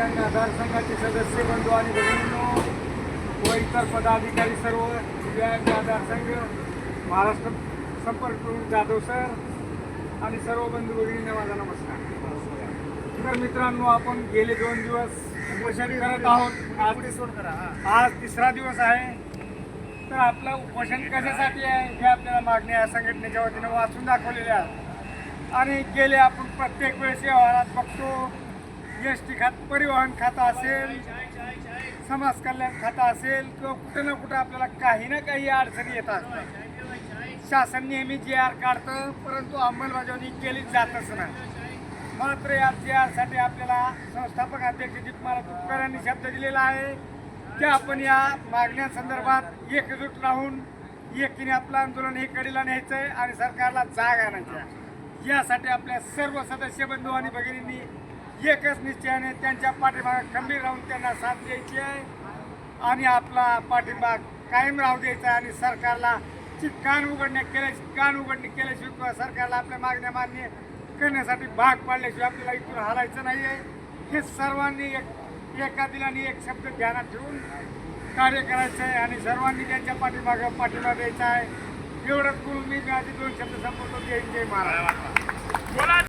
आधार संघाचे सदस्य बंधू आणि भगिनींनो व इतर पदाधिकारी सर्व दिव्यांग आधार संघ महाराष्ट्र संपर्क जाधव सर आणि सर्व बंधू भगिनींना माझा नमस्कार. तर मित्रांनो आपण गेले दोन दिवस उपोषण करत आहोत. आज आज तिसरा दिवस आहे. तर आपलं उपोषण कशासाठी आहे हे आपल्याला मागणी या संघटनेच्या वतीनं वाचून दाखवलेले आहे. आणि गेले आपण प्रत्येक वेळेस व्यवहारात बघतो. एस टी खात परिवहन खातं असेल समाज कल्याण खातं असेल किंवा कुठं ना कुठं आपल्याला काही ना काही अडचणी येत असतात. शासन नेहमी जी आर काढतं परंतु अंमलबजावणी केली जातच नाही. मात्र या जी आरसाठी आपल्याला संस्थापक अध्यक्ष जितमाला तुपकर यांनी शब्द दिलेला आहे की आपण या मागण्यांसंदर्भात एकजूट राहून एकीने आपलं आंदोलन हे कडीला न्यायचं आहे आणि सरकारला जाग आणायची आहे यासाठी आपल्या सर्व सदस्य बंधू आणि भगिनींनी एकच निश्चयाने त्यांच्या पाठीमागे खंबीर राहून त्यांना साथ द्यायची आहे. आणि आपला पाठिंबा कायम राहू द्यायचा आहे आणि सरकारला ची कान उघडणे केल्या कान उघडणी केल्याशिवाय किंवा सरकारला आपल्या मागण्या मान्य करण्यासाठी भाग पाडल्याशिवाय आपल्याला इथून हलायचं नाही आहे हे सर्वांनी एक एका दिलाने एक शब्द ध्यानात ठेवून कार्य करायचं आहे आणि सर्वांनी त्यांच्या पाठीमागं पाठिंबा द्यायचा आहे एवढंच बोलून मी माझे दोन शब्द संपवतो. जय जय महाराज